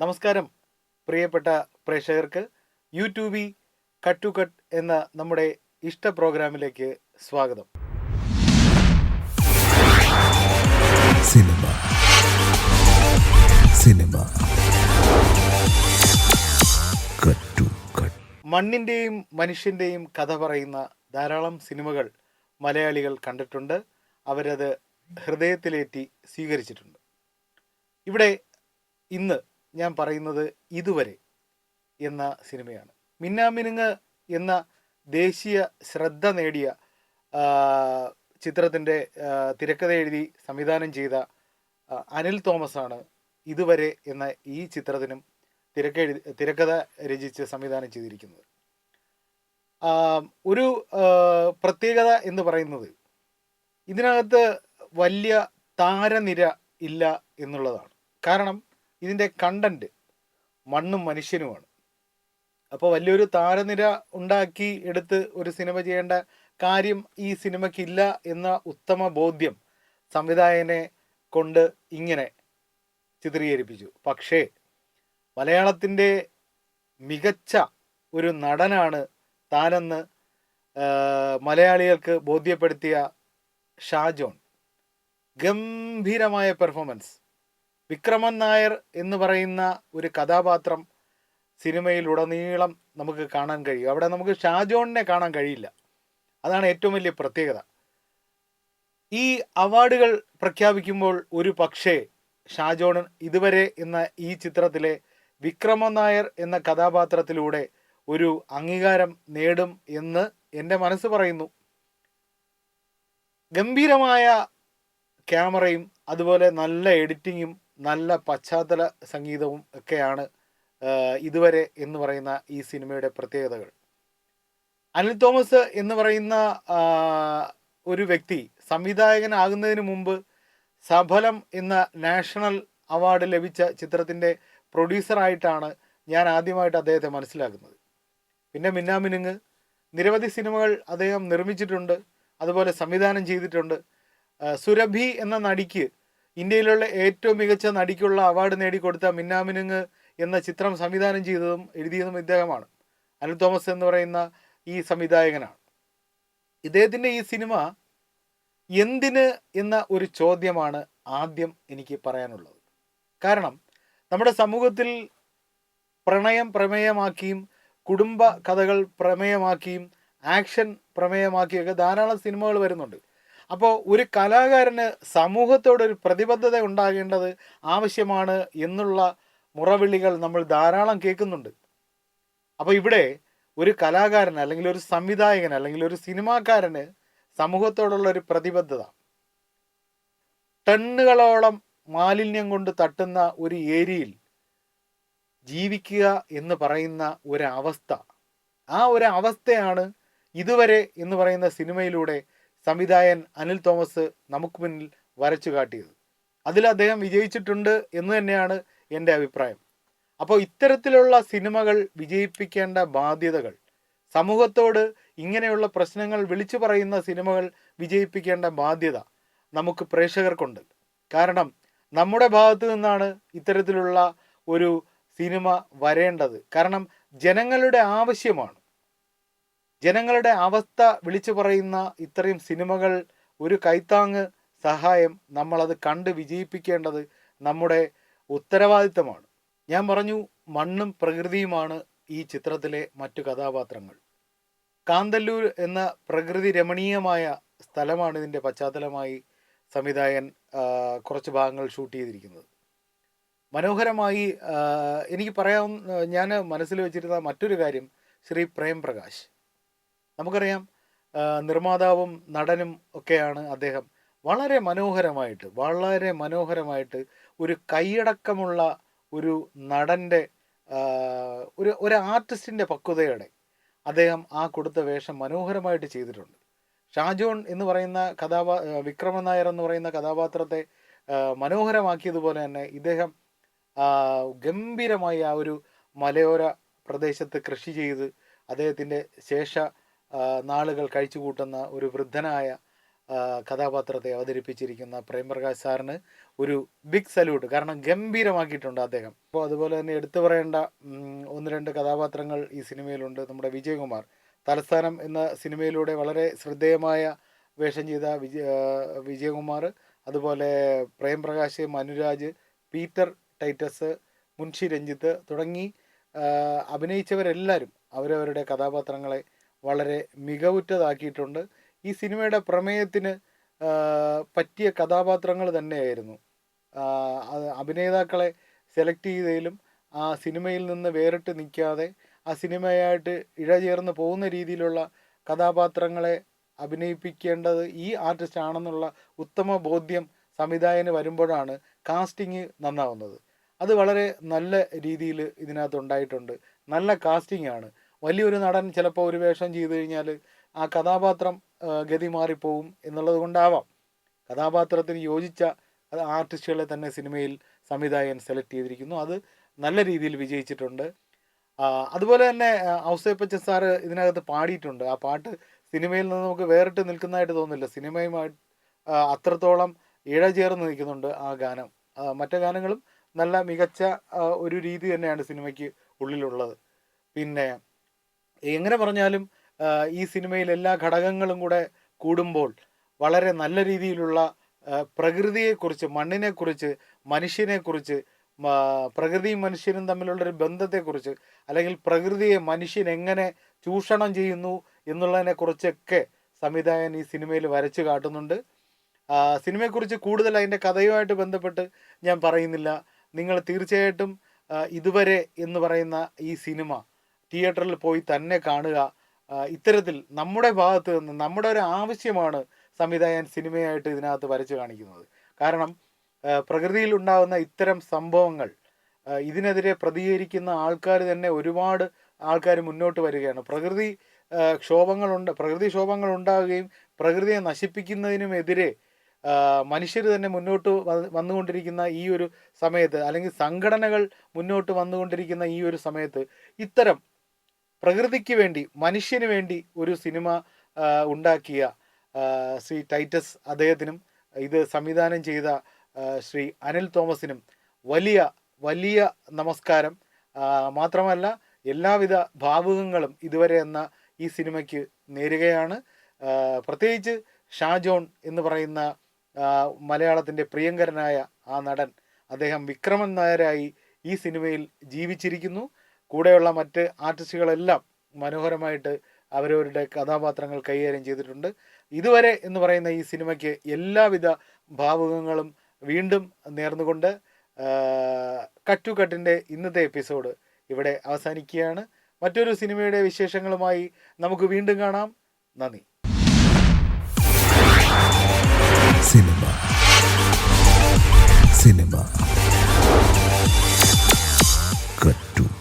നമസ്കാരം പ്രിയപ്പെട്ട പ്രേക്ഷകർക്ക്. യൂട്യൂബി കട്ട് ടു കട്ട് എന്ന നമ്മുടെ ഇഷ്ട പ്രോഗ്രാമിലേക്ക് സ്വാഗതം. സിനിമ. സിനിമ. മണ്ണിന്റെയും മനുഷ്യന്റെയും കഥ പറയുന്ന ധാരാളം സിനിമകൾ മലയാളികൾ കണ്ടിട്ടുണ്ട്. അവരത് ഹൃദയത്തിലേറ്റി സ്വീകരിച്ചിട്ടുണ്ട്. ഇവിടെ ഇന്ന് ഞാൻ പറയുന്നത് ഇതുവരെ എന്ന സിനിമയാണ്. മിന്നാമിനുങ്ങ് എന്ന ദേശീയ ശ്രദ്ധ നേടിയ ചിത്രത്തിന്റെ തിരക്കഥ എഴുതി സംവിധാനം ചെയ്ത അനിൽ തോമസാണ് ഇതുവരെ എന്ന ഈ ചിത്രത്തിനും തിരക്കെഴുതി തിരക്കഥ രചിച്ച് സംവിധാനം ചെയ്തിരിക്കുന്നത്. ഒരു പ്രത്യേകത എന്ന് പറയുന്നത് ഇതിനകത്ത് വലിയ താരനിര ഇല്ല എന്നുള്ളതാണ്. കാരണം ഇതിന്റെ കണ്ടന്റ് മണ്ണും മനുഷ്യനുമാണ്. അപ്പോൾ വലിയൊരു താരനിര ഉണ്ടാക്കി എടുത്ത് ഒരു സിനിമ ചെയ്യേണ്ട കാര്യം ഈ സിനിമയ്ക്കില്ല എന്ന ഉത്തമ ബോധ്യം സംവിധായകനെ കൊണ്ട് ഇങ്ങനെ ചിത്രീകരിപ്പിച്ചു. പക്ഷേ മലയാളത്തിന്റെ മികച്ച ഒരു നടനാണ് താനെന്ന് മലയാളികൾക്ക് ബോധ്യപ്പെടുത്തിയ ഷാജോൺ. ഗംഭീരമായ പെർഫോമൻസ് വിക്രമൻ നായർ എന്ന് പറയുന്ന ഒരു കഥാപാത്രം സിനിമയിൽ ഉടനീളം നമുക്ക് കാണാൻ കഴിയും. അവിടെ നമുക്ക് ഷാജോണിനെ കാണാൻ കഴിയില്ല. അതാണ് ഏറ്റവും വലിയ പ്രത്യേകത. ഈ അവാർഡുകൾ പ്രഖ്യാപിക്കുമ്പോൾ ഒരു പക്ഷേ ഷാജോൺ ഇതുവരെ എന്ന ഈ ചിത്രത്തിലെ വിക്രമൻ നായർ എന്ന കഥാപാത്രത്തിലൂടെ ഒരു അംഗീകാരം നേടും എന്ന് എന്റെ മനസ്സ് പറയുന്നു. ഗംഭീരമായ ക്യാമറയും അതുപോലെ നല്ല എഡിറ്റിങ്ങും നല്ല പശ്ചാത്തല സംഗീതവും ഒക്കെയാണ് ഇതുവരെ എന്ന് പറയുന്ന ഈ സിനിമയുടെ പ്രത്യേകതകൾ. അനിൽ തോമസ് എന്ന് പറയുന്ന ഒരു വ്യക്തി സംവിധായകനാകുന്നതിന് മുമ്പ് സഫലം എന്ന നാഷണൽ അവാർഡ് ലഭിച്ച ചിത്രത്തിന്റെ പ്രൊഡ്യൂസറായിട്ടാണ് ഞാൻ ആദ്യമായിട്ട് അദ്ദേഹത്തെ മനസ്സിലാക്കുന്നത്. പിന്നെ മിന്നാമിനുങ്ങ് നിരവധി സിനിമകൾ അദ്ദേഹം നിർമ്മിച്ചിട്ടുണ്ട് അതുപോലെ സംവിധാനം ചെയ്തിട്ടുണ്ട്. സുരഭി എന്ന നടിക്ക് ഇന്ത്യയിലുള്ള ഏറ്റവും മികച്ച നടിക്കുള്ള അവാർഡ് നേടിക്കൊടുത്ത മിന്നാമിനുങ്ങ് എന്ന ചിത്രം സംവിധാനം ചെയ്തതും എഴുതിയതും ഇദ്ദേഹമാണ്. അനിൽ തോമസ് എന്ന് പറയുന്ന ഈ സംവിധായകനാണ്. ഇദ്ദേഹത്തിന്റെ ഈ സിനിമ എന്തിന് എന്ന ഒരു ചോദ്യമാണ് ആദ്യം എനിക്ക് പറയാനുള്ളത്. കാരണം നമ്മുടെ സമൂഹത്തിൽ പ്രണയം പ്രമേയമാക്കിയും കുടുംബ കഥകൾ പ്രമേയമാക്കിയും ആക്ഷൻ പ്രമേയമാക്കിയൊക്കെ ധാരാളം സിനിമകൾ വരുന്നുണ്ട്. അപ്പോൾ ഒരു കലാകാരന് സമൂഹത്തോടൊരു പ്രതിബദ്ധത ഉണ്ടാകേണ്ടത് ആവശ്യമാണ് എന്നുള്ള മുറവിളികൾ നമ്മൾ ധാരാളം കേൾക്കുന്നുണ്ട്. അപ്പോൾ ഇവിടെ ഒരു കലാകാരൻ അല്ലെങ്കിൽ ഒരു സംവിധായകൻ അല്ലെങ്കിൽ ഒരു സിനിമാക്കാരന് സമൂഹത്തോടുള്ള ഒരു പ്രതിബദ്ധത. ടണ്ണുകളോളം മാലിന്യം കൊണ്ട് തട്ടുന്ന ഒരു ഏരിയയിൽ ജീവിക്കുക എന്ന് പറയുന്ന ഒരവസ്ഥ. ആ ഒരു അവസ്ഥയാണ് ഇതുവരെ എന്ന് പറയുന്ന സിനിമയിലൂടെ സംവിധായകൻ അനിൽ തോമസ് നമുക്ക് മുന്നിൽ വരച്ചു കാട്ടിയത്. അതിൽ അദ്ദേഹം വിജയിച്ചിട്ടുണ്ട് എന്ന് തന്നെയാണ് എന്റെ അഭിപ്രായം. അപ്പോൾ ഇത്തരത്തിലുള്ള സിനിമകൾ വിജയിപ്പിക്കേണ്ട ബാധ്യതകൾ സമൂഹത്തോട് ഇങ്ങനെയുള്ള പ്രശ്നങ്ങൾ വിളിച്ചു പറയുന്ന സിനിമകൾ വിജയിപ്പിക്കേണ്ട ബാധ്യത നമുക്ക് പ്രേക്ഷകർക്കുണ്ട്. കാരണം നമ്മുടെ ഭാഗത്ത് നിന്നാണ് ഇത്തരത്തിലുള്ള ഒരു സിനിമ വരേണ്ടത്. കാരണം ജനങ്ങളുടെ ആവശ്യമാണ്. ജനങ്ങളുടെ അവസ്ഥ വിളിച്ചു പറയുന്ന ഇത്രയും സിനിമകൾ ഒരു കൈത്താങ് സഹായം നമ്മളത് കണ്ട് വിജയിപ്പിക്കേണ്ടത് നമ്മുടെ ഉത്തരവാദിത്തമാണ്. ഞാൻ പറഞ്ഞു മണ്ണും പ്രകൃതിയുമാണ് ഈ ചിത്രത്തിലെ മറ്റു കഥാപാത്രങ്ങൾ. കാന്തല്ലൂർ എന്ന പ്രകൃതി രമണീയമായ സ്ഥലമാണ് ഇതിന്റെ പശ്ചാത്തലമായി സംവിധായകൻ കുറച്ച് ഭാഗങ്ങൾ ഷൂട്ട് ചെയ്തിരിക്കുന്നത്. മനോഹരമായി എനിക്ക് പറയാൻ ഞാൻ മനസ്സിൽ വെച്ചിരുന്ന മറ്റൊരു കാര്യം ശ്രീ പ്രേം പ്രകാശ് നമുക്കറിയാം നിർമ്മാതാവും നടനും ഒക്കെയാണ് അദ്ദേഹം. വളരെ മനോഹരമായിട്ട് വളരെ മനോഹരമായിട്ട് ഒരു കൈയടക്കമുള്ള ഒരു നടന്റെ ഒരു ഒരു ആർട്ടിസ്റ്റിന്റെ പക്വതയോടെ അദ്ദേഹം ആ കൊടുത്ത വേഷം മനോഹരമായിട്ട് ചെയ്തിട്ടുണ്ട്. ഷാജോൺ എന്ന് പറയുന്ന കഥാപാ വിക്രമൻ നായർ എന്ന് പറയുന്ന കഥാപാത്രത്തെ മനോഹരമാക്കിയതുപോലെ തന്നെ ഇദ്ദേഹം ഗംഭീരമായി ആ ഒരു മലയോര പ്രദേശത്ത് കൃഷി ചെയ്ത് അദ്ദേഹത്തിന്റെ ശേഷ നാളുകൾ കഴിച്ചു കൂട്ടുന്ന ഒരു വൃദ്ധനായ കഥാപാത്രത്തെ അവതരിപ്പിച്ചിരിക്കുന്ന പ്രേംപ്രകാശ് സാറിന് ഒരു ബിഗ് സല്യൂട്ട് കാരണം ഗംഭീരമാക്കിയിട്ടുണ്ട് അദ്ദേഹം. അപ്പോൾ അതുപോലെ തന്നെ എടുത്തു പറയേണ്ട ഒന്ന് രണ്ട് കഥാപാത്രങ്ങൾ ഈ സിനിമയിലുണ്ട്. നമ്മുടെ വിജയകുമാർ തലസ്ഥാനം എന്ന സിനിമയിലൂടെ വളരെ ശ്രദ്ധേയമായ വേഷം ചെയ്ത വിജയ വിജയകുമാർ അതുപോലെ പ്രേംപ്രകാശ് മനുരാജ് പീറ്റർ ടൈറ്റസ് മുൻഷി രഞ്ജിത്ത് തുടങ്ങി അഭിനയിച്ചവരെല്ലാവരും അവരവരുടെ കഥാപാത്രങ്ങളെ വളരെ മികവുറ്റതാക്കിയിട്ടുണ്ട്. ഈ സിനിമയുടെ പ്രമേയത്തിന് പറ്റിയ കഥാപാത്രങ്ങൾ തന്നെയായിരുന്നു. അഭിനേതാക്കളെ സെലക്ട് ചെയ്തതിലും ആ സിനിമയിൽ നിന്ന് വേറിട്ട് നിൽക്കാതെ ആ സിനിമയായിട്ട് ഇഴചേർന്ന് പോകുന്ന രീതിയിലുള്ള കഥാപാത്രങ്ങളെ അഭിനയിപ്പിക്കേണ്ടത് ഈ ആർട്ടിസ്റ്റ് ആണെന്നുള്ള ഉത്തമ ബോധ്യം സംവിധായകന് വരുമ്പോഴാണ് കാസ്റ്റിംഗ് നന്നാവുന്നത്. അത് വളരെ നല്ല രീതിയിൽ ഇതിനകത്ത് ഉണ്ടായിട്ടുണ്ട്. നല്ല കാസ്റ്റിംഗ് ആണ്. വലിയൊരു നടൻ ചിലപ്പോൾ ഒരു വേഷം ചെയ്തു കഴിഞ്ഞാൽ ആ കഥാപാത്രം ഗതി മാറിപ്പോവും എന്നുള്ളത് കൊണ്ടാവാം. കഥാപാത്രത്തിന് യോജിച്ച ആർട്ടിസ്റ്റുകളെ തന്നെ സിനിമയിൽ സംവിധായകൻ സെലക്ട് ചെയ്തിരിക്കുന്നു. അത് നല്ല രീതിയിൽ വിജയിച്ചിട്ടുണ്ട്. അതുപോലെ തന്നെ ഔസേപ്പച്ചൻ സാറ് ഇതിനകത്ത് പാടിയിട്ടുണ്ട്. ആ പാട്ട് സിനിമയിൽ നിന്ന് നമുക്ക് വേറിട്ട് നിൽക്കുന്നതായിട്ട് തോന്നുന്നില്ല. സിനിമയുമായി അത്രത്തോളം ഇഴ ചേർന്ന് നിൽക്കുന്നുണ്ട് ആ ഗാനം. മറ്റു ഗാനങ്ങളും നല്ല മികച്ച ഒരു രീതി തന്നെയാണ് സിനിമയ്ക്ക് ഉള്ളിലുള്ളത്. പിന്നെ എങ്ങനെ പറഞ്ഞാലും ഈ സിനിമയിൽ എല്ലാ ഘടകങ്ങളും കൂടെ കൂടുമ്പോൾ വളരെ നല്ല രീതിയിലുള്ള പ്രകൃതിയെക്കുറിച്ച് മണ്ണിനെക്കുറിച്ച് മനുഷ്യനെക്കുറിച്ച് പ്രകൃതിയും മനുഷ്യനും തമ്മിലുള്ളൊരു ബന്ധത്തെക്കുറിച്ച് അല്ലെങ്കിൽ പ്രകൃതിയെ മനുഷ്യൻ എങ്ങനെ ചൂഷണം ചെയ്യുന്നു എന്നുള്ളതിനെക്കുറിച്ചൊക്കെ സംവിധായകൻ ഈ സിനിമയിൽ വരച്ചു കാട്ടുന്നുണ്ട്. സിനിമയെക്കുറിച്ച് കൂടുതൽ അതിന്റെ കഥയുമായിട്ട് ബന്ധപ്പെട്ട് ഞാൻ പറയുന്നില്ല. നിങ്ങൾ തീർച്ചയായിട്ടും ഇതുവരെ എന്ന് പറയുന്ന ഈ സിനിമ തിയേറ്ററിൽ പോയി തന്നെ കാണുക. ഇത്തരത്തിൽ നമ്മുടെ ഭാഗത്ത് നിന്ന് നമ്മുടെ ഒരു ആവശ്യമാണ് സംവിധായകൻ സിനിമയായിട്ട് ഇതിനകത്ത് വരച്ചു കാണിക്കുന്നത്. കാരണം പ്രകൃതിയിൽ ഉണ്ടാകുന്ന ഇത്തരം സംഭവങ്ങൾ ഇതിനെതിരെ പ്രതികരിക്കുന്ന ആൾക്കാർ തന്നെ ഒരുപാട് ആൾക്കാർ മുന്നോട്ട് വരികയാണ്. പ്രകൃതി ക്ഷോഭങ്ങളുണ്ട് പ്രകൃതി ക്ഷോഭങ്ങൾ ഉണ്ടാവുകയും പ്രകൃതിയെ നശിപ്പിക്കുന്നതിനുമെതിരെ മനുഷ്യർ തന്നെ മുന്നോട്ട് വന്നുകൊണ്ടിരിക്കുന്ന ഈ ഒരു സമയത്ത് അല്ലെങ്കിൽ സംഘടനകൾ മുന്നോട്ട് വന്നുകൊണ്ടിരിക്കുന്ന ഈ ഒരു സമയത്ത് ഇത്തരം പ്രകൃതിക്ക് വേണ്ടി മനുഷ്യന് വേണ്ടി ഒരു സിനിമ ഉണ്ടാക്കിയ ശ്രീ ടൈറ്റസ് അദ്ദേഹത്തിനും ഇത് സംവിധാനം ചെയ്ത ശ്രീ അനിൽ തോമസിനും വലിയ വലിയ നമസ്കാരം. മാത്രമല്ല എല്ലാവിധ ഭാവുകങ്ങളും ഇതുവരെ എന്ന ഈ സിനിമയ്ക്ക് നേരുകയാണ്. പ്രത്യേകിച്ച് ഷാജോൺ എന്ന് പറയുന്ന മലയാളത്തിന്റെ പ്രിയങ്കരനായ ആ നടൻ അദ്ദേഹം വിക്രമൻ നായരായി ഈ സിനിമയിൽ ജീവിച്ചിരിക്കുന്നു. കൂടെയുള്ള മറ്റ് ആർട്ടിസ്റ്റുകളെല്ലാം മനോഹരമായിട്ട് അവരവരുടെ കഥാപാത്രങ്ങൾ കൈകാര്യം ചെയ്തിട്ടുണ്ട്. ഇതുവരെ എന്ന് പറയുന്ന ഈ സിനിമയ്ക്ക് എല്ലാവിധ ഭാവുകങ്ങളും വീണ്ടും നേർന്നുകൊണ്ട് കട്ട് ടു കട്ടിന്റെ ഇന്നത്തെ എപ്പിസോഡ് ഇവിടെ അവസാനിക്കുകയാണ്. മറ്റൊരു സിനിമയുടെ വിശേഷങ്ങളുമായി നമുക്ക് വീണ്ടും കാണാം. നന്ദി. സിനിമ. സിനിമ. കട്ടു.